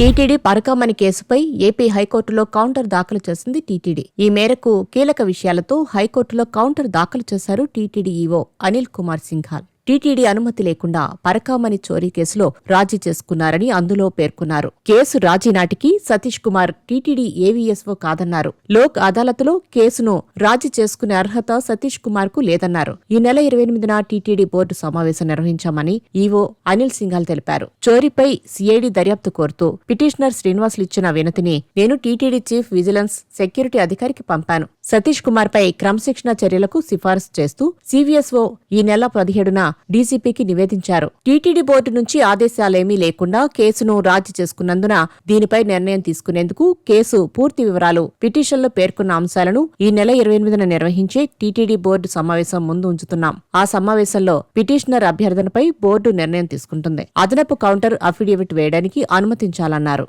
TTD Parakamani కేసుపై AP హైకోర్టులో counter దాఖలు చేసింది టీటీడీ. ఈ మేరకు కీలక విషయాలతో హైకోర్టులో కౌంటర్ దాఖలు చేశారు TTD EO Anil Kumar Singhal. TTD అనుమతి లేకుండా పరకామణి చోరీ కేసులో రాజీ చేసుకున్నారని అందులో పేర్కొన్నారు. కేసు రాజీ నాటికి సతీష్ కుమార్ టీటీడీ ఏవీఎస్ఓ కాదన్నారు. లోక్ అదాలత్లో కేసును రాజీ చేసుకునే అర్హత సతీష్ కుమార్కు లేదన్నారు. ఈ నెల ఇరవై ఎనిమిదిన టీటీడీ బోర్డు సమావేశం నిర్వహించామని ఈవో అనిల్ సింఘాల్ తెలిపారు. చోరీపై సిఐడి దర్యాప్తు కోరుతూ పిటిషనర్ శ్రీనివాసులు ఇచ్చిన వినతిని నేను టీటీడీ చీఫ్ విజిలెన్స్ సెక్యూరిటీ అధికారికి పంపాను. సతీష్ కుమార్ పై క్రమశిక్షణ చర్యలకు సిఫార్సు చేస్తూ సివిఎస్ఓ ఈ నెల పదిహేడున డీసీపీకి నివేదించారు. టీటీడీ బోర్డు నుంచి ఆదేశాలేమీ లేకుండా కేసును రాజీ చేసుకున్నందున దీనిపై నిర్ణయం తీసుకునేందుకు కేసు పూర్తి వివరాలు పిటిషన్లో పేర్కొన్న అంశాలను ఈ నెల ఇరవై ఎనిమిదిన నిర్వహించే టీటీడీ బోర్డు సమావేశం ముందు ఉంచుతున్నాం. ఆ సమావేశంలో పిటిషనర్ అభ్యర్థనపై బోర్డు నిర్ణయం తీసుకుంటుంది. అదనపు కౌంటర్ అఫిడవిట్ వేయడానికి అనుమతించాలన్నారు.